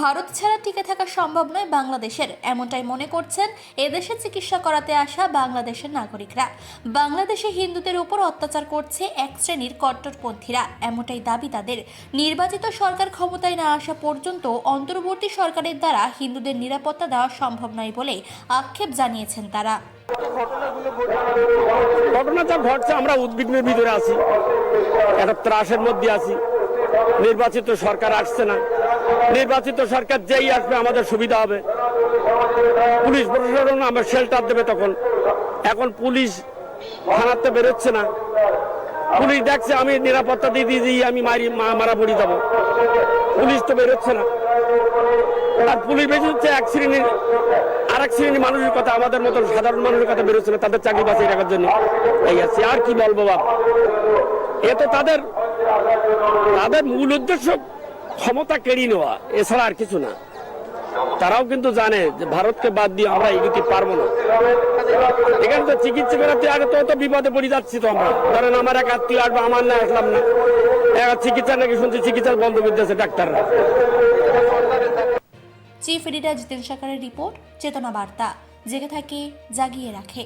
ভারত ছাড়া টিকে থাকা সম্ভব নয় বাংলাদেশের। এমনটাই মনে করছেন এদেশে চিকিৎসা করাতে আসা বাংলাদেশের নাগরিকরা। বাংলাদেশে হিন্দুদের উপর অত্যাচার করছে এক শ্রেণির কট্টরপন্থীরা। এমনটাই দাবি তাদের। নির্বাচিত সরকার ক্ষমতায় না আসা পর্যন্ত অন্তর্বর্তী সরকারের দ্বারা হিন্দুদের নিরাপত্তা দেওয়া সম্ভব নয় বলে আক্ষেপ জানিয়েছেন তারা। ঘটনা যা ঘটছে, আমরা উদ্বিগ্নের ভিতরে আছি। একটা ত্রাসের মধ্যে আছি। নির্বাচিত সরকার আসছে না। নির্বাচিত সরকার যেই আসবে, আমাদের সুবিধা হবে। পুলিশ প্রশাসন আমার শেল্টার দেবে তখন। এখন পুলিশ থানাতে বেরোচ্ছে না। পুলিশ দেখছে, আমি নিরাপত্তা দিয়ে দিয়ে আমি মারি মারা পড়ি যাব। পুলিশ তো বেরোচ্ছে না। আর পুলিশ বেশি হচ্ছে এক শ্রেণির আর এক শ্রেণির মানুষের কথা, আমাদের মতো সাধারণ মানুষের কথা বেরোচ্ছে না, তাদের চাকরি বাঁচিয়ে রাখার জন্য। এই আছে, আর কি বলব বাপ? এ তো তাদের তাদের মূল উদ্দেশ্য ক্ষমতা কেড়ে নেওয়া, এছাড়া আর কিছু না। তারাও কিন্তু জানে যে ভারতকে বাদ দিয়ে আমরা এগোতে পারব না। এখানে তো চিকিৎসা করাতে আগে তো তো বিপদে পড়ে যাচ্ছি তো আমরা। ধরেন আমার এক আত্মীয় আসবে, আমার না আসলাম না। চিকিৎসা নাকি শুনছি চিকিৎসা বন্ধ করে দিয়েছে ডাক্তাররা। চিফ এডিটর জিতেন সরকারের রিপোর্ট, চেতনা বার্তা। জেগে থাকে, জাগিয়ে রাখে।